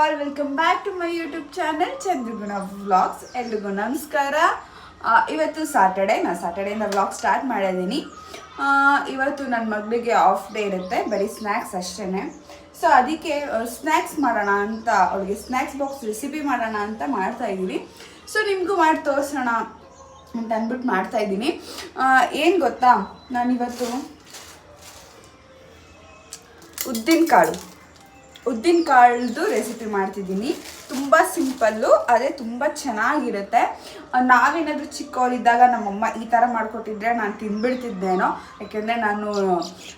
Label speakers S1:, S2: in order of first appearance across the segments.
S1: All welcome back to my YouTube channel Chandraguna vlogs ಎಲ್ರಿಗೂ ನಮಸ್ಕಾರ. ಇವತ್ತು ಸಾಟರ್ಡೆ ನಾನು ಸಾಟರ್ಡೆಯಿಂದ ವ್ಲಾಗ್ ಸ್ಟಾರ್ಟ್ ಮಾಡಿದ್ದೀನಿ ಇವತ್ತು ನನ್ನ ಮಗಳಿಗೆ ಆಫ್ ಡೇ ಇರುತ್ತೆ, ಬರೀ ಸ್ನ್ಯಾಕ್ಸ್ ಅಷ್ಟೇ ಸೊ ಅದಕ್ಕೆ ಸ್ನ್ಯಾಕ್ಸ್ ಮಾಡೋಣ ಅಂತ, ಅವಳಿಗೆ ಸ್ನ್ಯಾಕ್ಸ್ ಬಾಕ್ಸ್ ರೆಸಿಪಿ ಮಾಡೋಣ ಅಂತ ಮಾಡ್ತಾ ಇದ್ದೀನಿ. ಸೊ ನಿಮಗೂ ಮಾಡಿ ತೋರಿಸೋಣ ಅಂತ ಅಂದ್ಬಿಟ್ಟು ಮಾಡ್ತಾ ಇದ್ದೀನಿ. ಏನು ಗೊತ್ತಾ? ನಾನಿವತ್ತು ಉದ್ದಿನ ಕಾಳು ಉದ್ದಿನ ಕಾಳ್ದು ರೆಸಿಪಿ ಮಾಡ್ತಿದ್ದೀನಿ. ತುಂಬ ಸಿಂಪಲ್ಲು ಅದೇ ತುಂಬ ಚೆನ್ನಾಗಿರುತ್ತೆ. ನಾವೇನಾದರೂ ಚಿಕ್ಕವರಿದ್ದಾಗ ನಮ್ಮಮ್ಮ ಈ ಥರ ಮಾಡಿಕೊಟ್ಟಿದ್ರೆ ನಾನು ತಿಂದ್ಬಿಡ್ತಿದ್ದೇನೋ ಯಾಕೆಂದರೆ ನಾನು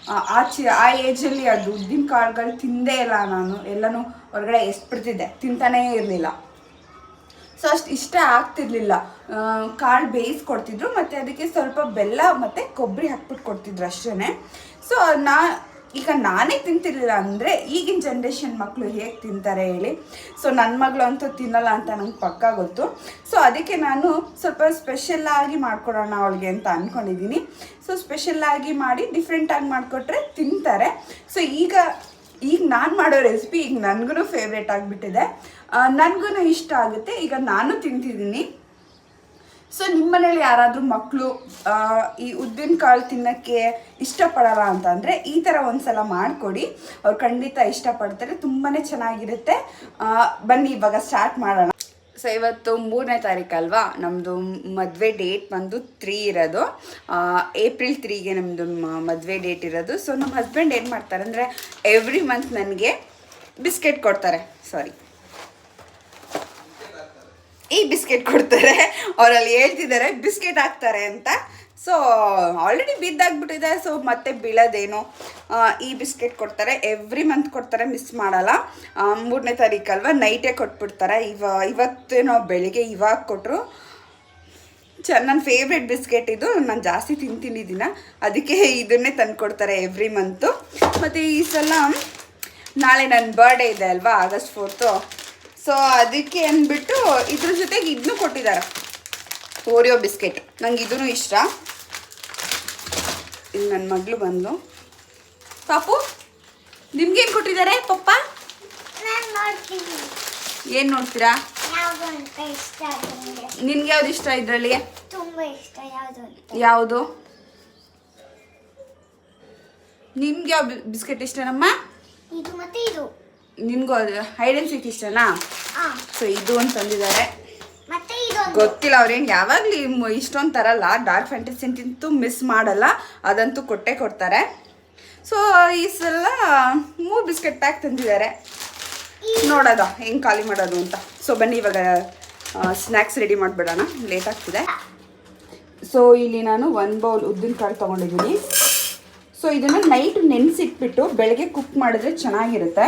S1: ಆ, ಆಚೆ ಆ ಏಜಲ್ಲಿ ಅದು ಉದ್ದಿನ ಕಾಳುಗಳು ತಿಂದೇ ಇಲ್ಲ ನಾನು. ಎಲ್ಲನೂ ಹೊರಗಡೆ ಎಸ್ಬಿಡ್ತಿದ್ದೆ. ತಿಂತಾನೇ ಇರಲಿಲ್ಲ. ಸೊ ಅಷ್ಟು ಇಷ್ಟ ಆಗ್ತಿರ್ಲಿಲ್ಲ. ಕಾಳು ಬೇಯಿಸ್ಕೊಡ್ತಿದ್ರು ಮತ್ತು ಅದಕ್ಕೆ ಸ್ವಲ್ಪ ಬೆಲ್ಲ ಮತ್ತು ಕೊಬ್ಬರಿ ಹಾಕ್ಬಿಟ್ಟು ಕೊಡ್ತಿದ್ರು ಅಷ್ಟೇ ಸೊ ನಾ ಈಗ ನಾನೇ ತಿಂತಿರ್ಲಿಲ್ಲ ಅಂದರೆ ಈಗಿನ ಜನ್ರೇಷನ್ ಮಕ್ಕಳು ಹೇಗೆ ತಿಂತಾರೆ ಹೇಳಿ. ಸೊ ನನ್ನ ಮಗಳು ಅಂತೂ ತಿನ್ನಲ್ಲ ಅಂತ ನಂಗೆ ಪಕ್ಕ ಗೊತ್ತು. ಸೊ ಅದಕ್ಕೆ ನಾನು ಸ್ವಲ್ಪ ಸ್ಪೆಷಲ್ಲಾಗಿ ಮಾಡ್ಕೊಡೋಣ ಅವಳಿಗೆ ಅಂತ ಅಂದ್ಕೊಂಡಿದ್ದೀನಿ ಸೊ ಸ್ಪೆಷಲ್ಲಾಗಿ ಮಾಡಿ ಡಿಫ್ರೆಂಟಾಗಿ ಮಾಡಿಕೊಟ್ರೆ ತಿಂತಾರೆ. ಸೊ ಈಗ ಈಗ ನಾನು ಮಾಡೋ ರೆಸಿಪಿ ಈಗ ನನಗೂ ಫೇವ್ರೇಟ್ ಆಗಿಬಿಟ್ಟಿದೆ. ನನಗೂ ಇಷ್ಟ ಆಗುತ್ತೆ. ಈಗ ನಾನು ತಿಂತಿದ್ದೀನಿ ಸೊ ನಿಮ್ಮನೇಲಿ ಯಾರಾದರೂ ಮಕ್ಕಳು ಈ ಉದ್ದಿನ ಕಾಳು ತಿನ್ನೋಕ್ಕೆ ಇಷ್ಟಪಡಲ್ಲ ಅಂತಂದರೆ ಈ ಥರ ಒಂದ್ಸಲ ಮಾಡಿಕೊಡಿ. ಅವ್ರು ಖಂಡಿತ ಇಷ್ಟಪಡ್ತಾರೆ ತುಂಬಾ ಚೆನ್ನಾಗಿರುತ್ತೆ. ಬನ್ನಿ, ಇವಾಗ ಸ್ಟಾರ್ಟ್ ಮಾಡೋಣ. ಸೊ ಇವತ್ತು ಮೂರನೇ ತಾರೀಕು ಅಲ್ವಾ? ನಮ್ಮದು ಮದುವೆ ಡೇಟ್ ಬಂದು ತ್ರೀ ಇರೋದು. ಏಪ್ರಿಲ್ ತ್ರೀಗೆ ನಮ್ಮದು ಮದುವೆ ಡೇಟ್ ಇರೋದು. ಸೊ ನಮ್ಮ ಹಸ್ಬೆಂಡ್ ಏನು ಮಾಡ್ತಾರೆ ಅಂದರೆ ಎವ್ರಿ ಮಂತ್ ನನಗೆ ಬಿಸ್ಕೆಟ್ ಕೊಡ್ತಾರೆ. ಸಾರಿ ಈ ಬಿಸ್ಕೆಟ್ ಕೊಡ್ತಾರೆ. ಅವರಲ್ಲಿ ಹೇಳ್ತಿದ್ದಾರೆ, ಬಿಸ್ಕೆಟ್ ಹಾಕ್ತಾರೆ ಅಂತ. So already ಬಿದ್ದಾಗ್ಬಿಟ್ಟಿದೆ. ಸೊ ಮತ್ತೆ ಬೀಳೋದೇನು ಈ ಬಿಸ್ಕೆಟ್ ಕೊಡ್ತಾರೆ. ಎವ್ರಿ ಮಂತ್ ಕೊಡ್ತಾರೆ ಮಿಸ್ ಮಾಡಲ್ಲ. ಮೂರನೇ ತಾರೀಕಲ್ವ ನೈಟೇ ಕೊಟ್ಬಿಡ್ತಾರೆ. ಇವ, ಇವತ್ತೇನೋ ಬೆಳಿಗ್ಗೆ ಇವಾಗ ಕೊಟ್ಟರು ಚ ನನ್ನ ಫೇವ್ರೆಟ್ ಬಿಸ್ಕೆಟ್ ಇದು. ನಾನು ಜಾಸ್ತಿ ತಿಂತೀನಿ ದಿನ. ಅದಕ್ಕೆ ಇದನ್ನೇ ತಂದು ಕೊಡ್ತಾರೆ ಎವ್ರಿ ಮಂತು ಮತ್ತು ಈ ಸಲ, ನಾಳೆ ನನ್ನ ಬರ್ಡೇ ಇದೆ ಅಲ್ವಾ, ಆಗಸ್ಟ್ ಫೋರ್ತು ಸೊ ಅದಕ್ಕೆ ಅಂದ್ಬಿಟ್ಟು ಇದ್ರ ಜೊತೆಗೆ ಇದನ್ನು ಕೊಟ್ಟಿದ್ದಾರೆ. ಓರಿಯೋ ಬಿಸ್ಕೆಟ್ ನಂಗೆ ಇದೂ ಇಷ್ಟ. ಇಲ್ಲಿ ನನ್ನ ಮಗಳು ಬಂದು. ಪಾಪು ನಿಮ್ಗೇನು ಕೊಟ್ಟಿದ್ದಾರೆ ಪಪ್ಪ? ಏನು ನೋಡ್ತೀರಾ? ನಿನ್ಗೆ ಯಾವ್ದು ಇಷ್ಟ ಇದರಲ್ಲಿ?
S2: ಯಾವುದು?
S1: ನಿಮ್ಗೆ ಯಾವ ಬಿಸ್ಕೆಟ್ ಇಷ್ಟನಮ್ಮ?
S2: ಇದು ಮತ್ತೆ ಇದು.
S1: ನಿನ್ಗೂ ಆ್ಯಂಡ್ ಸೀಕ್ ಇಷ್ಟನಾ? ಸೊ ಇದು ಅಂತ ತಂದಿದ್ದಾರೆ. ಗೊತ್ತಿಲ್ಲ ಅವ್ರೇನು ಯಾವಾಗಲೂ ಇಷ್ಟೊಂದು ತರಲ್ಲ ಡಾರ್ಕ್ ಫ್ಯಾಂಟಸಿ ಮಿಸ್ ಮಾಡಲ್ಲ ಅದಂತೂ ಕೊಟ್ಟೆ ಕೊಡ್ತಾರೆ. ಸೊ ಈ ಸಲ ಮೂರು ಬಿಸ್ಕೆಟ್ ಪ್ಯಾಕ್ ತಂದಿದ್ದಾರೆ. ನೋಡೋದ ಹೆಂಗೆ ಖಾಲಿ ಮಾಡೋದು ಅಂತ. ಸೊ ಬನ್ನಿ ಇವಾಗ ಸ್ನ್ಯಾಕ್ಸ್ ರೆಡಿ ಮಾಡಿಬಿಡೋಣ. ಲೇಟ್ ಆಗ್ತಿದೆ. ಸೊ ಇಲ್ಲಿ ನಾನು ಒಂದು ಬೌಲ್ ಉದ್ದಿನ ಕಾಳು ತೊಗೊಂಡಿದ್ದೀನಿ. ಸೊ ಇದನ್ನು ನೈಟ್ ನೆನೆಸಿಟ್ಬಿಟ್ಟು ಬೆಳಗ್ಗೆ ಕುಕ್ ಮಾಡಿದ್ರೆ ಚೆನ್ನಾಗಿರುತ್ತೆ.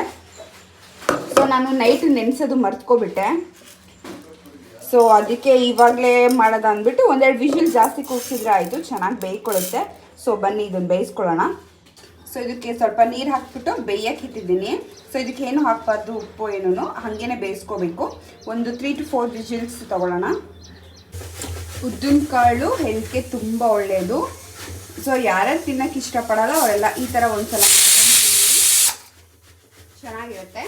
S1: ನಾನು ನೈಟ್ ನೆನೆಸೋದು ಮರ್ತ್ಕೊಬಿಟ್ಟೆ. ಸೊ ಅದಕ್ಕೆ ಇವಾಗಲೇ ಮಾಡೋದು ಅಂದ್ಬಿಟ್ಟು ಒಂದೆರಡು ವಿಷಲ್ ಜಾಸ್ತಿ ಕೂಗ್ಸಿದ್ರೆ ಆಯಿತು, ಚೆನ್ನಾಗಿ ಬೇಯ್ಕೊಳ್ಳುತ್ತೆ. ಸೊ ಬನ್ನಿ ಇದನ್ನು ಬೇಯಿಸ್ಕೊಳ್ಳೋಣ. ಸೊ ಇದಕ್ಕೆ ಸ್ವಲ್ಪ ನೀರು ಹಾಕ್ಬಿಟ್ಟು ಬೇಯಕ್ಕೆ ಇಟ್ಟಿದ್ದೀನಿ. ಸೊ ಇದಕ್ಕೆ ಏನು ಹಾಕಬಾರ್ದು, ಉಪ್ಪು ಏನೂ ಹಾಗೇನೆ ಬೇಯಿಸ್ಕೋಬೇಕು. ಒಂದು ತ್ರೀ ಟು ಫೋರ್ ವಿಜಿಲ್ಸ್ ತೊಗೊಳ್ಳೋಣ. ಉದ್ದಿನ ಕಾಳು ಹೆಲ್ತ್ಗೆ ತುಂಬ ಒಳ್ಳೆಯದು ಸೊ ಯಾರ್ಯಾರು ತಿನ್ನೋಕ್ಕೆ ಇಷ್ಟಪಡಲ್ಲ, ಅವರೆಲ್ಲ ಈ ಥರ ಒಂದು ಸಲ ಚೆನ್ನಾಗಿರುತ್ತೆ.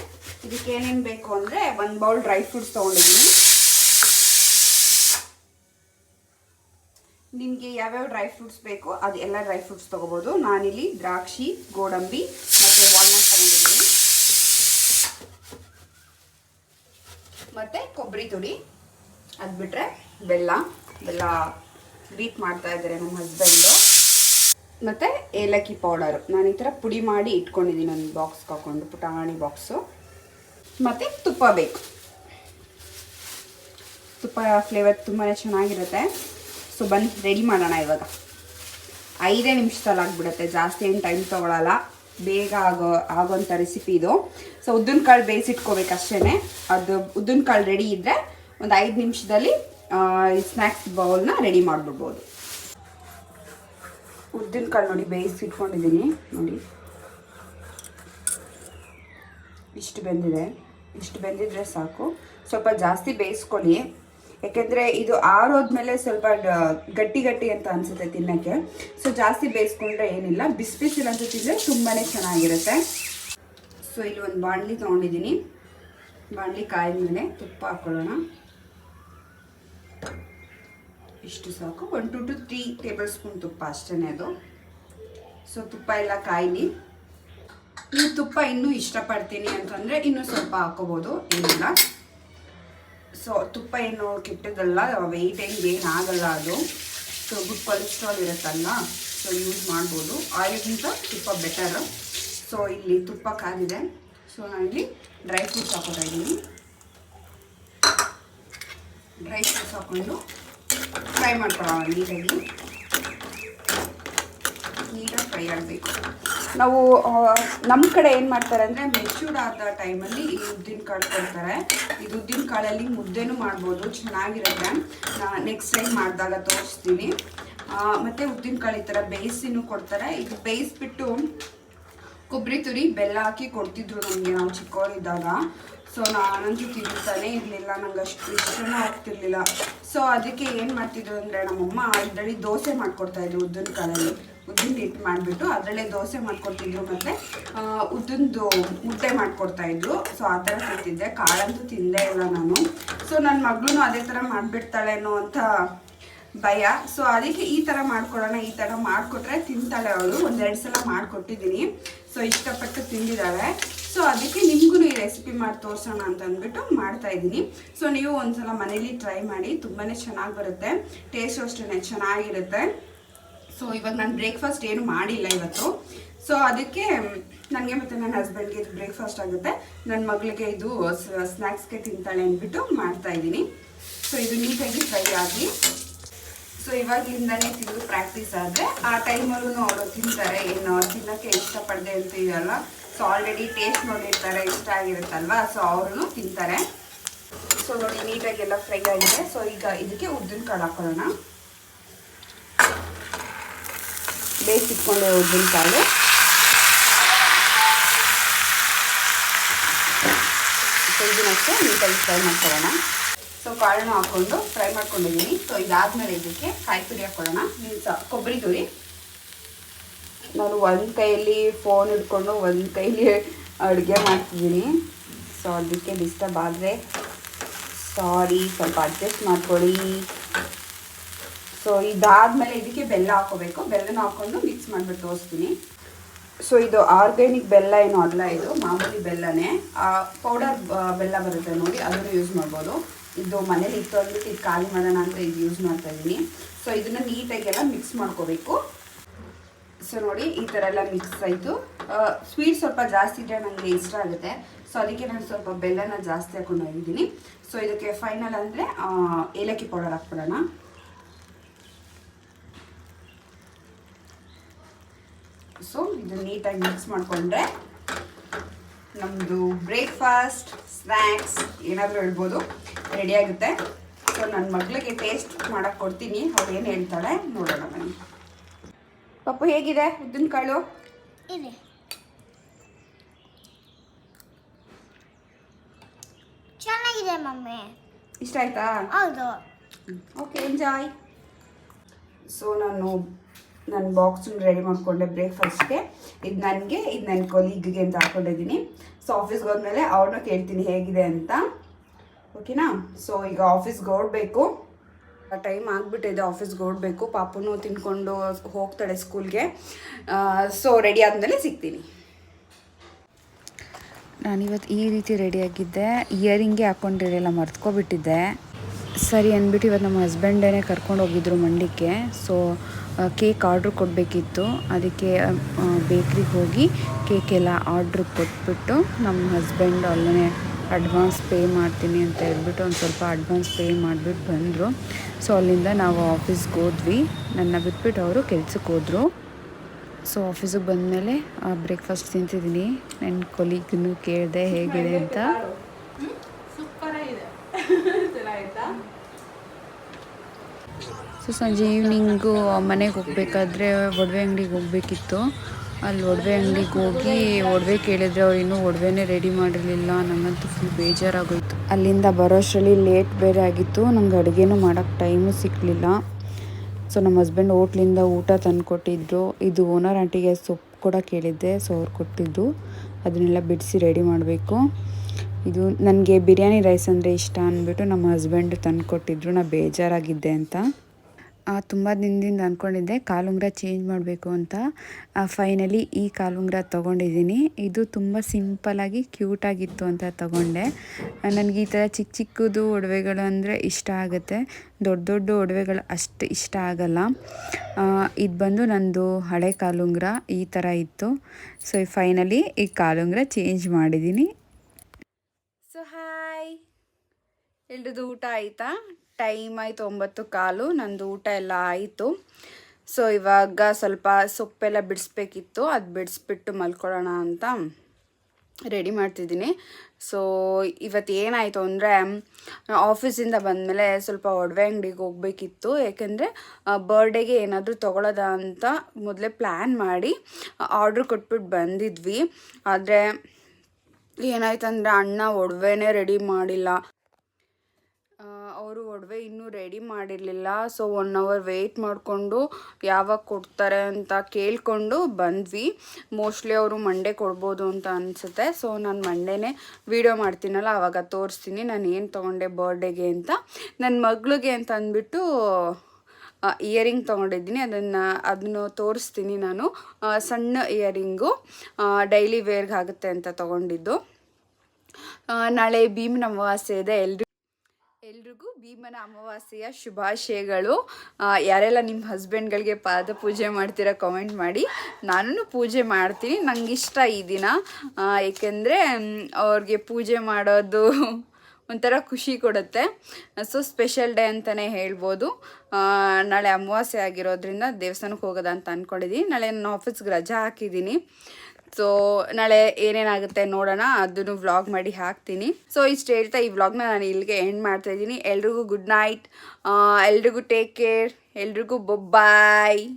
S1: ಇದಕ್ಕೆ ಏನೇನು ಬೇಕು ಅಂದರೆ ಒಂದು ಬೌಲ್ ಡ್ರೈ ಫ್ರೂಟ್ಸ್ ತೊಗೊಂಡಿದ್ದೀನಿ. ನಿಮಗೆ ಯಾವ್ಯಾವ ಡ್ರೈ ಫ್ರೂಟ್ಸ್ ಬೇಕೋ ಅದು ಎಲ್ಲ ಡ್ರೈ ಫ್ರೂಟ್ಸ್ ತೊಗೋಬೋದು. ನಾನಿಲ್ಲಿ ದ್ರಾಕ್ಷಿ, ಗೋಡಂಬಿ ಮತ್ತು ವಾಲ್ನಟ್ ತೊಗೊಂಡಿದ್ದೀನಿ. ಮತ್ತು ಕೊಬ್ಬರಿ ತುಡಿ ಅದು ಬಿಟ್ಟರೆ ಬೆಲ್ಲ. ಬೆಲ್ಲ ಬೀಟ್ ಮಾಡ್ತಾ ಇದ್ದಾರೆ ನಮ್ಮ ಹಸ್ಬೆಂಡು ಮತ್ತು ಏಲಕ್ಕಿ ಪೌಡರು ನಾನು ಈ ಥರ ಪುಡಿ ಮಾಡಿ ಇಟ್ಕೊಂಡಿದ್ದೀನಿ ಒಂದು ಬಾಕ್ಸ್ ಕಾಕೊಂಡು ಪುಟಾಣಿ ಬಾಕ್ಸು ಮತ್ತು ತುಪ್ಪ ಬೇಕು. ತುಪ್ಪ ಫ್ಲೇವರ್ ತುಂಬಾ ಚೆನ್ನಾಗಿರುತ್ತೆ. ಸೊ ಬನ್ನಿ ರೆಡಿ ಮಾಡೋಣ ಇವಾಗ. ಐದೇ ನಿಮಿಷದಲ್ಲಿ ಆಗಿಬಿಡುತ್ತೆ. ಜಾಸ್ತಿ ಏನು ಟೈಮ್ ತೊಗೊಳಲ್ಲ. ಬೇಗ ಆಗೋ ಆಗೋಂಥ ರೆಸಿಪಿ ಇದು. ಸೊ ಉದ್ದಿನ ಕಾಳು ಬೇಯಿಸಿಟ್ಕೋಬೇಕು ಅಷ್ಟೇ ಅದು ಉದ್ದಿನ ಕಾಳು ರೆಡಿ ಇದ್ದರೆ ಒಂದು ಐದು ನಿಮಿಷದಲ್ಲಿ ಈ ಸ್ನ್ಯಾಕ್ಸ್ ಬೌಲ್ನ ರೆಡಿ ಮಾಡಿಬಿಡ್ಬೋದು. ಉದ್ದಿನ ಕಾಳು ನೋಡಿ, ಬೇಯಿಸಿಟ್ಕೊಂಡಿದ್ದೀನಿ. ನೋಡಿ. ಇಷ್ಟು ಬೆಂದಿದೆ. ಇಷ್ಟು ಬೆಂದಿದ್ರೆ ಸಾಕು. ಸ್ವಲ್ಪ ಜಾಸ್ತಿ ಬೇಯಿಸ್ಕೊಳ್ಳಿ. ಯಾಕೆಂದರೆ ಇದು ಆರೋದ್ಮೇಲೆ ಸ್ವಲ್ಪ ಗಟ್ಟಿ ಗಟ್ಟಿ ಅಂತ ಅನಿಸುತ್ತೆ ತಿನ್ನೋಕ್ಕೆ. ಸೊ ಜಾಸ್ತಿ ಬೇಯಿಸ್ಕೊಂಡ್ರೆ ಏನಿಲ್ಲ. ಬಿಸಿ ಬಿಸಿಲಂತೂ ತಿಂದರೆ ತುಂಬಾ ಚೆನ್ನಾಗಿರುತ್ತೆ. ಸೊ ಇಲ್ಲಿ ಒಂದು ಬಾಣಲಿ ತೊಗೊಂಡಿದ್ದೀನಿ. ಬಾಣಲಿ ಕಾಯಿದ್ಮೇಲೆ ತುಪ್ಪ ಹಾಕೊಳ್ಳೋಣ. ಇಷ್ಟು ಸಾಕು. One two two three tablespoon ತುಪ್ಪ ಅಷ್ಟೇ ಅದು. ಸೊ ತುಪ್ಪ ಎಲ್ಲ ಕಾಯಿಲಿ. ನೀವು ತುಪ್ಪ ಇನ್ನೂ ಇಷ್ಟಪಡ್ತೀನಿ ಅಂತಂದರೆ ಇನ್ನೂ ಸ್ವಲ್ಪ ಹಾಕೋಬೋದು, ಏನಿಲ್ಲ. ಸೊ ತುಪ್ಪ ಏನು ಕೆಟ್ಟದಲ್ಲ ವೆಯ್ಟ್ ಏನು ಆಗಲ್ಲ ಅದು. ಸೊ ಗುಡ್ ಕೊಲೆಸ್ಟ್ರಾಲ್ ಇರುತ್ತಲ್ಲ ಸೊ ಯೂಸ್ ಮಾಡ್ಬೋದು. ಆಯಿಲ್ಗಿಂತ ತುಪ್ಪ ಬೆಟರ್ ಸೊ ಇಲ್ಲಿ ತುಪ್ಪ ಕಾದಿದೆ. ಸೊ ನಾನಿಲ್ಲಿ ಡ್ರೈ ಫ್ರೂಟ್ಸ್ ಹಾಕೋತಾ ಇದ್ದೀನಿ. ಡ್ರೈ ಫ್ರೂಟ್ಸ್ ಹಾಕ್ಕೊಂಡು ಫ್ರೈ ಮಾಡ್ಕೊಳ್ಳೋಣ ನೀಟಾಗಿ. ನೀಟಾಗಿ ಫ್ರೈ ಆಗಬೇಕು. ನಾವು ನಮ್ಮ ಕಡೆ ಏನು ಮಾಡ್ತಾರೆ ಅಂದರೆ ಮೆಚೂರ್ಡ್ ಆದ ಟೈಮಲ್ಲಿ ಈ ಉದ್ದಿನ ಕಾಳು ಕೊಡ್ತಾರೆ. ಇದು ಉದ್ದಿನ ಕಾಳಲ್ಲಿ ಮುದ್ದೆನೂ ಮಾಡ್ಬೋದು ಚೆನ್ನಾಗಿರುತ್ತೆ. ನೆಕ್ಸ್ಟ್ ಟೈಮ್ ಮಾಡಿದಾಗ ತೋರಿಸ್ತೀನಿ. ಮತ್ತು ಮತ್ತೆ ಉದ್ದಿನ ಕಾಳು ಈ ಥರ ಬೇಯಿಸಿನೂ ಕೊಡ್ತಾರೆ. ಇದು ಬೇಯಿಸ್ಬಿಟ್ಟು ಕೊಬ್ಬರಿ ತುರಿ ಬೆಲ್ಲ ಹಾಕಿ ಕೊಡ್ತಿದ್ರು ನಮಗೆ ನಾವು ಚಿಕ್ಕವರಿದ್ದಾಗ ಸೊ ನಾನಂತೂ ತಿಂತಾನೆ ಇರಲಿಲ್ಲ ನಂಗೆ ಅಷ್ಟು ಇಷ್ಟನೂ ಆಗ್ತಿರ್ಲಿಲ್ಲ. ಸೊ ಅದಕ್ಕೆ ಏನು ಮಾಡ್ತಿದ್ರು ಅಂದರೆ ನಮ್ಮಮ್ಮ ಇದರಲ್ಲಿ ದೋಸೆ ಮಾಡಿಕೊಡ್ತಾಯಿದ್ರು ಉದ್ದಿನ ಕಾಲಲ್ಲಿ ಉದ್ದಿನ ಹಿಟ್ಟು ಮಾಡಿಬಿಟ್ಟು ಅದರಲ್ಲೇ ದೋಸೆ ಮಾಡ್ಕೊಡ್ತಿದ್ರು ಮತ್ತು ಉದ್ದಿನದು ಮುದ್ದೆ ಮಾಡ್ಕೊಡ್ತಾ ಇದ್ರು. ಸೊ ಆ ಥರ ತಿಂತಿದ್ದೆ. ಕಾಳಂತೂ ತಿಂದೇ ಇಲ್ಲ ನಾನು. ಸೊ ನನ್ನ ಮಗಳೂ ಅದೇ ಥರ ಮಾಡಿಬಿಡ್ತಾಳೇನೋ ಅಂತ ಭಯ. ಸೊ ಅದಕ್ಕೆ ಈ ಥರ ಮಾಡ್ಕೊಡೋಣ, ಈ ಥರ ಮಾಡಿಕೊಟ್ರೆ ತಿಂತಾಳೆ ಅವಳು. ಒಂದೆರಡು ಸಲ ಮಾಡಿಕೊಟ್ಟಿದ್ದೀನಿ. ಸೊ ಇಷ್ಟಪಟ್ಟು ತಿಂದಿದ್ದಾಳೆ. ಸೊ ಅದಕ್ಕೆ ನಿಮಗೂ ಈ ರೆಸಿಪಿ ಮಾಡಿ ತೋರಿಸೋಣ ಅಂತ ಅಂದ್ಬಿಟ್ಟು ಮಾಡ್ತಾ ಇದ್ದೀನಿ. ಸೊ ನೀವು ಒಂದ್ಸಲ ಮನೇಲಿ ಟ್ರೈ ಮಾಡಿ ತುಂಬಾ ಚೆನ್ನಾಗಿ ಬರುತ್ತೆ. ಟೇಸ್ಟು ಅಷ್ಟೇ ಚೆನ್ನಾಗಿರುತ್ತೆ. ಸೊ ಇವಾಗ ನಾನು ಬ್ರೇಕ್ಫಾಸ್ಟ್ ಏನು ಮಾಡಿಲ್ಲ ಇವತ್ತು. ಸೊ ಅದಕ್ಕೆ, ನನಗೆ ಮತ್ತು ನನ್ನ ಹಸ್ಬೆಂಡ್ಗೆ ಇದು ಬ್ರೇಕ್ಫಾಸ್ಟ್ ಆಗುತ್ತೆ. ನನ್ನ ಮಗಳಿಗೆ ಇದು ಸ್ನ್ಯಾಕ್ಸ್ಗೆ ತಿಂತಾಳೆ ಅಂದ್ಬಿಟ್ಟು ಮಾಡ್ತಾ ಇದ್ದೀನಿ. ಸೊ ಇದು ನೀಟಾಗಿ ಫ್ರೈ ಆಗಿ. ಸೊ ಇವಾಗ್ಲಿಂದಾನೇ ತಿಂದು ಪ್ರಾಕ್ಟೀಸ್ ಆದರೆ, ಆ ಟೈಮಲ್ಲೂ ಅವರು ತಿಂತಾರೆ. ಏನು ತಿನ್ನೋಕ್ಕೆ ಇಷ್ಟಪಡದೆ ಅಂತೀವಲ್ಲ ಸೊ ಆಲ್ರೆಡಿ ಟೇಸ್ಟ್ ನೋಡಿರ್ತಾರೆ ಇಷ್ಟ ಆಗಿರುತ್ತಲ್ವಾ? ಸೊ ಅವರು ತಿಂತಾರೆ. ಸೊ ನೋಡಿ ನೀಟಾಗಿ ಎಲ್ಲ ಫ್ರೈ ಆಗಿದೆ. ಸೊ ಈಗ ಇದಕ್ಕೆ ಉದ್ದಿನ ಕಾಳು ಹಾಕೊಳ್ಳೋಣ ಬೇಯಿಸಿಟ್ಕೊಂಡೆ ಉದ್ದಿನ ಕಾಳು ಸೊ ಇದನ್ನಷ್ಟೇ ನೀಟಾಗಿ ಫ್ರೈ ಮಾಡ್ಕೊಳ್ಳೋಣ. ಸೊ, ಕಾಳನ್ನು ಹಾಕ್ಕೊಂಡು ಫ್ರೈ ಮಾಡ್ಕೊಂಡಿದ್ದೀನಿ. ಸೊ, ಇದಾದಮೇಲೆ ಇದಕ್ಕೆ ಕಾಯಿ ತುರಿ ಹಾಕ್ಕೊಳ್ಳೋಣ. ಮೀನ್ಸ್ ಕೊಬ್ಬರಿ ತುರಿ. ನಾನು ಒಂದು ಕೈಯಲ್ಲಿ ಫೋನ್ ಹಿಡ್ಕೊಂಡು ಒಂದು ಕೈಲಿ ಅಡುಗೆ ಮಾಡ್ತಿದ್ದೀನಿ. ಸೊ, ಅದಕ್ಕೆ ಡಿಸ್ಟರ್ಬ್ ಆದರೆ ಸಾರಿ ಸ್ವಲ್ಪ ಅಡ್ಜಸ್ಟ್ ಮಾಡ್ಕೊಳ್ಳಿ. ಸೊ ಇದಾದ್ಮೇಲೆ ಇದಕ್ಕೆ ಬೆಲ್ಲ ಹಾಕೋಬೇಕು. ಬೆಲ್ಲನ ಹಾಕೊಂಡು ಮಿಕ್ಸ್ ಮಾಡ್ಬಿಟ್ಟು ತೋರಿಸ್ತೀನಿ. ಸೊ ಇದು ಆರ್ಗ್ಯಾನಿಕ್ ಬೆಲ್ಲ ಏನು ಅಲ್ಲ ಇದು. ಮಾಮೂಲಿ ಬೆಲ್ಲನೇ. ಪೌಡರ್ ಬೆಲ್ಲ ಬರುತ್ತೆ ನೋಡಿ, ಅದನ್ನು ಯೂಸ್ ಮಾಡ್ಬೋದು. ಇದು ಮನೇಲಿ ಇತ್ತು ಅಂದ್ಬಿಟ್ಟು ಇದು ಖಾಲಿ ಮಾಡೋಣ ಅಂತ ಇದು ಯೂಸ್ ಮಾಡ್ತಾ ಇದ್ದೀನಿ ಸೊ ಇದನ್ನು ನೀಟಾಗೆಲ್ಲ ಮಿಕ್ಸ್ ಮಾಡ್ಕೋಬೇಕು. ಸೊ ನೋಡಿ, ಈ ಥರ ಎಲ್ಲ ಮಿಕ್ಸ್ ಆಯಿತು. ಸ್ವೀಟ್ ಸ್ವಲ್ಪ ಜಾಸ್ತಿ ಇದ್ದರೆ ನನಗೆ ಇಷ್ಟ ಆಗುತ್ತೆ. ಸೊ ಅದಕ್ಕೆ ನಾನು ಸ್ವಲ್ಪ ಬೆಲ್ಲನ ಜಾಸ್ತಿ ಹಾಕೊಂಡು ಹೋಗಿದ್ದೀನಿ. ಸೊ ಇದಕ್ಕೆ ಫೈನಲ್ ಅಂದರೆ ಏಲಕ್ಕಿ ಪೌಡರ್ ಹಾಕ್ಬಿಡೋಣ. ಸೊ ಇದು ನೀಟಾಗಿ ಮಿಕ್ಸ್ ಮಾಡಿಕೊಂಡ್ರೆ ನಮ್ಮದು ಬ್ರೇಕ್ಫಾಸ್ಟ್ ಸ್ನ್ಯಾಕ್ಸ್ ಏನಾದರೂ ಹೇಳ್ಬೋದು. ರೆಡಿ ಆಗುತ್ತೆ. ಸೊ ನನ್ನ ಮಗಳಿಗೆ ಟೇಸ್ಟ್ ಮಾಡೋಕ್ಕೆ ಕೊಡ್ತೀನಿ. ಅವ್ರು ಏನು ಹೇಳ್ತಾಳೆ ನೋಡೋಣ ಬನ್ನಿ. ಪಪ್ಪು ಹೇಗಿದೆ? ಉದ್ದಿನ ಕಾಳು?
S2: ಇದೆ. ಚೆನ್ನಾಗಿದೆ ಮಮ್ಮಿ.
S1: ಇಷ್ಟ ಆಯ್ತಾ?
S2: ಹೌದು.
S1: ಓಕೆ ಎಂಜಾಯ್ ಸೊ ನಾನು ನನ್ನ ಬಾಕ್ಸನ್ನು ರೆಡಿ ಮಾಡಿಕೊಂಡೆ ಬ್ರೇಕ್ಫಾಸ್ಟ್ಗೆ ಇದು ನನಗೆ, ಇದು ನನ್ನ ಕೊಲೀಗ್ಗೆ ಅಂತ ಹಾಕೊಂಡಿದ್ದೀನಿ. ಸೊ ಆಫೀಸ್ಗೆ ಹೋದ್ಮೇಲೆ ಅವ್ರನ್ನ ಕೇಳ್ತೀನಿ ಹೇಗಿದೆ ಅಂತ. ಓಕೆನಾ ಸೊ ಈಗ ಆಫೀಸ್ಗೆ ಹೊರಡಬೇಕು. ಟೈಮ್ ಆಗಿಬಿಟ್ಟಿದೆ ಆಫೀಸ್ಗೆ ಹೊರಡಬೇಕು. ಪಾಪನು ತಿನ್ಕೊಂಡು ಹೋಗ್ತಾಳೆ ಸ್ಕೂಲ್ಗೆ ಸೊ ರೆಡಿ ಆದಮೇಲೆ ಸಿಗ್ತೀನಿ.
S3: ನಾನಿವತ್ತು ಈ ರೀತಿ ರೆಡಿಯಾಗಿದ್ದೆ ಇಯರಿಂಗೇ ಹಾಕ್ಕೊಂಡಿರಲಿಲ್ಲ ಮರ್ತ್ಕೊಬಿಟ್ಟಿದ್ದೆ. ಸರಿ ಅಂದ್ಬಿಟ್ಟು ಇವತ್ತು ನಮ್ಮ ಹಸ್ಬೆಂಡೇ ಕರ್ಕೊಂಡು ಹೋಗಿದ್ರು ಮಂಡಿಗೆ ಸೊ ಕೇಕ್ ಆರ್ಡ್ರ್ ಕೊಡಬೇಕಿತ್ತು. ಅದಕ್ಕೆ ಬೇಕ್ರಿಗೆ ಹೋಗಿ ಕೇಕ್ ಎಲ್ಲ ಆರ್ಡ್ರ್ ಕೊಟ್ಬಿಟ್ಟು ನಮ್ಮ ಹಸ್ಬೆಂಡ್ ಅಲ್ಲೇ ಅಡ್ವಾನ್ಸ್ ಪೇ ಮಾಡ್ತೀನಿ ಅಂತ ಹೇಳ್ಬಿಟ್ಟು ಒಂದು ಸ್ವಲ್ಪ ಅಡ್ವಾನ್ಸ್ ಪೇ ಮಾಡಿಬಿಟ್ಟು ಬಂದರು. ಸೊ ಅಲ್ಲಿಂದ ನಾವು ಆಫೀಸ್ಗೆ ಹೋದ್ವಿ. ನನ್ನ ಬಿಟ್ಬಿಟ್ಟು ಅವರು ಕೆಲ್ಸಕ್ಕೆ ಹೋದರು. ಸೊ ಆಫೀಸಿಗೆ ಬಂದಮೇಲೆ ಬ್ರೇಕ್ಫಾಸ್ಟ್ ತಿಂತಿದ್ದೀನಿ. ನನ್ನ ಕೊಲೀಗ್ನು ಕೇಳಿದೆ, ಹೇಗಿದೆ ಅಂತ. ಸೊ ಸಂಜೆ ಈವ್ನಿಂಗು ಮನೆಗೆ ಹೋಗ್ಬೇಕಾದ್ರೆ ಒಡವೆ ಅಂಗಡಿಗೆ ಹೋಗ್ಬೇಕಿತ್ತು. ಅಲ್ಲಿ ಒಡವೆ ಅಂಗಡಿಗೆ ಹೋಗಿ ಒಡವೆ ಕೇಳಿದರೆ ಅವ್ರು ಇನ್ನೂ ಒಡವೆನೇ ರೆಡಿ ಮಾಡಿರಲಿಲ್ಲ. ನನಗಂತೂ ಫುಲ್ ಬೇಜಾರಾಗೋಯಿತು. ಅಲ್ಲಿಂದ ಬರೋಷ್ಟರಲ್ಲಿ ಲೇಟ್ ಬೇರೆ ಆಗಿತ್ತು. ನಂಗೆ ಅಡುಗೆನೂ ಮಾಡೋಕ್ಕೆ ಟೈಮು ಸಿಕ್ಕಲಿಲ್ಲ ಸೊ ನಮ್ಮ ಹಸ್ಬೆಂಡ್ ಹೋಟ್ಲಿಂದ ಊಟ ತಂದು ಕೊಟ್ಟಿದ್ರು ಇದು ಓನರ್ ಆಂಟಿಗೆ ಸೊಪ್ಪು ಕೂಡ ಕೇಳಿದ್ದೆ. ಸೊ ಅವ್ರು ಕೊಟ್ಟಿದ್ದು. ಅದನ್ನೆಲ್ಲ ಬಿಡಿಸಿ ರೆಡಿ ಮಾಡಬೇಕು. ಇದು ನನಗೆ ಬಿರಿಯಾನಿ ರೈಸ್ ಅಂದರೆ ಇಷ್ಟ ಅಂದ್ಬಿಟ್ಟು ನಮ್ಮ ಹಸ್ಬೆಂಡ್ ತಂದುಕೊಟ್ಟಿದ್ರು. ನಾ ಬೇಜಾರಾಗಿದ್ದೆ ಅಂತ. ತುಂಬ ದಿನದಿಂದ ಅಂದ್ಕೊಂಡಿದ್ದೆ ಕಾಲುಂಗ್ರ ಚೇಂಜ್ ಮಾಡಬೇಕು ಅಂತ. ಫೈನಲಿ ಈ ಕಾಲುಂಗ್ರ ತೊಗೊಂಡಿದ್ದೀನಿ. ಇದು ತುಂಬ ಸಿಂಪಲಾಗಿ ಕ್ಯೂಟಾಗಿತ್ತು ಅಂತ ತೊಗೊಂಡೆ. ನನಗೆ ಈ ಥರ ಚಿಕ್ಕ ಚಿಕ್ಕದು ಒಡವೆಗಳು ಅಂದರೆ ಇಷ್ಟ ಆಗುತ್ತೆ. ದೊಡ್ಡ ದೊಡ್ಡ ಒಡವೆಗಳು ಅಷ್ಟು ಇಷ್ಟ ಆಗಲ್ಲ. ಇದು ಬಂದು ನಂದು ಹಳೆ ಕಾಲುಂಗ್ರ ಈ ಥರ ಇತ್ತು. ಸೊ ಫೈನಲಿ ಈ ಕಾಲುಂಗ್ರ ಚೇಂಜ್ ಮಾಡಿದ್ದೀನಿ.
S1: ಸೊ ಹಾಯ್ ಎಲ್ರದ್ದು ಊಟ ಆಯಿತಾ? ಟೈಮ್ ಆಯಿತು ಒಂಬತ್ತು ಕಾಲು, ನಂದು ಊಟ ಎಲ್ಲ ಆಯಿತು. ಸೊ ಇವಾಗ ಸ್ವಲ್ಪ ಸೊಪ್ಪೆಲ್ಲ ಬಿಡಿಸ್ಬೇಕಿತ್ತು, ಅದು ಬಿಡಿಸ್ಬಿಟ್ಟು ಮಲ್ಕೊಳ್ಳೋಣ ಅಂತ ರೆಡಿ ಮಾಡ್ತಿದ್ದೀನಿ. ಸೊ ಇವತ್ತು ಏನಾಯಿತು ಅಂದರೆ ಆಫೀಸಿಂದ ಬಂದಮೇಲೆ ಸ್ವಲ್ಪ ಒಡವೆ ಅಂಗಡಿಗೆ ಹೋಗ್ಬೇಕಿತ್ತು. ಯಾಕೆಂದರೆ ಬರ್ಡೇಗೆ ಏನಾದರೂ ತೊಗೊಳೋದ ಅಂತ ಮೊದಲೇ ಪ್ಲ್ಯಾನ್ ಮಾಡಿ ಆರ್ಡ್ರ್ ಕೊಟ್ಬಿಟ್ಟು ಬಂದಿದ್ವಿ. ಆದರೆ, ಏನಾಯ್ತಂದ್ರೆ, ಅಣ್ಣ ಒಡವೆನೇ ರೆಡಿ ಮಾಡಿಲ್ಲ. ಅವರು ಒಡವೆ ಇನ್ನೂ ರೆಡಿ ಮಾಡಿರಲಿಲ್ಲ. ಸೊ ಒನ್ ಅವರ್ ವೆಯ್ಟ್ ಮಾಡಿಕೊಂಡು ಯಾವಾಗ ಕೊಡ್ತಾರೆ ಅಂತ ಕೇಳಿಕೊಂಡು ಬಂದ್ವಿ. ಮೋಸ್ಟ್ಲಿ ಅವರು ಮಂಡೇ ಕೊಡ್ಬೋದು ಅಂತ ಅನಿಸುತ್ತೆ. ಸೊ ನಾನು ಮಂಡೇನೇ ವೀಡಿಯೋ ಮಾಡ್ತೀನಲ್ಲ ಆವಾಗ ತೋರಿಸ್ತೀನಿ. ನಾನು ಏನು ತೊಗೊಂಡೆ ಬರ್ಡೇಗೆ ಅಂತ. ನನ್ನ ಮಗಳಿಗೆ ಅಂತ ಅಂದ್ಬಿಟ್ಟು ಇಯರಿಂಗ್ ತೊಗೊಂಡಿದ್ದೀನಿ. ಅದನ್ನು ಅದನ್ನು ತೋರಿಸ್ತೀನಿ ನಾನು. ಸಣ್ಣ ಇಯರಿಂಗು ಡೈಲಿ ವೇರ್ಗೆ ಆಗುತ್ತೆ ಅಂತ ತೊಗೊಂಡಿದ್ದು. ನಾಳೆ ಭೀಮನ ವಾಸ ಇದೆ. ಎಲ್ರಿಗೂ ಭೀಮನ ಅಮಾವಾಸ್ಯೆಯ ಶುಭಾಶಯಗಳು. ಯಾರೆಲ್ಲ ನಿಮ್ಮ ಹಸ್ಬೆಂಡ್ಗಳಿಗೆ ಪಾದ ಪೂಜೆ ಮಾಡ್ತೀರಾ ಕಾಮೆಂಟ್ ಮಾಡಿ. ನಾನು ಪೂಜೆ ಮಾಡ್ತೀನಿ. ನಂಗೆ ಇಷ್ಟ ಈ ದಿನ. ಏಕೆಂದರೆ ಅವ್ರಿಗೆ ಪೂಜೆ ಮಾಡೋದು ಒಂಥರ ಖುಷಿ ಕೊಡುತ್ತೆ. ಸೊ ಸ್ಪೆಷಲ್ ಡೇ ಅಂತಲೇ ಹೇಳ್ಬೋದು. ನಾಳೆ ಅಮಾವಾಸ್ಯೆ ಆಗಿರೋದ್ರಿಂದ ದೇವಸ್ಥಾನಕ್ಕೆ ಹೋಗೋದ ಅಂತ ಅಂದ್ಕೊಂಡಿದ್ದೀನಿ ನಾಳೆ ನಾನು ಆಫೀಸ್ಗೆ ರಜಾ ಹಾಕಿದ್ದೀನಿ ಸೊ ನಾಳೆ ಏನೇನಾಗುತ್ತೆ ನೋಡೋಣ, ಅದನ್ನು ವ್ಲಾಗ್ ಮಾಡಿ ಹಾಕ್ತೀನಿ. ಸೊ ಇಷ್ಟು ಹೇಳ್ತಾ ಈ ವ್ಲಾಗ್ನ ನಾನು ಇಲ್ಲಿಗೆ ಎಂಡ್ ಮಾಡ್ತಾ ಇದ್ದೀನಿ. ಎಲ್ರಿಗೂ ಗುಡ್ ನೈಟ್ ಎಲ್ರಿಗೂ ಟೇಕ್ ಕೇರ್ ಎಲ್ರಿಗೂ ಬೊಬ್ಬಾಯ್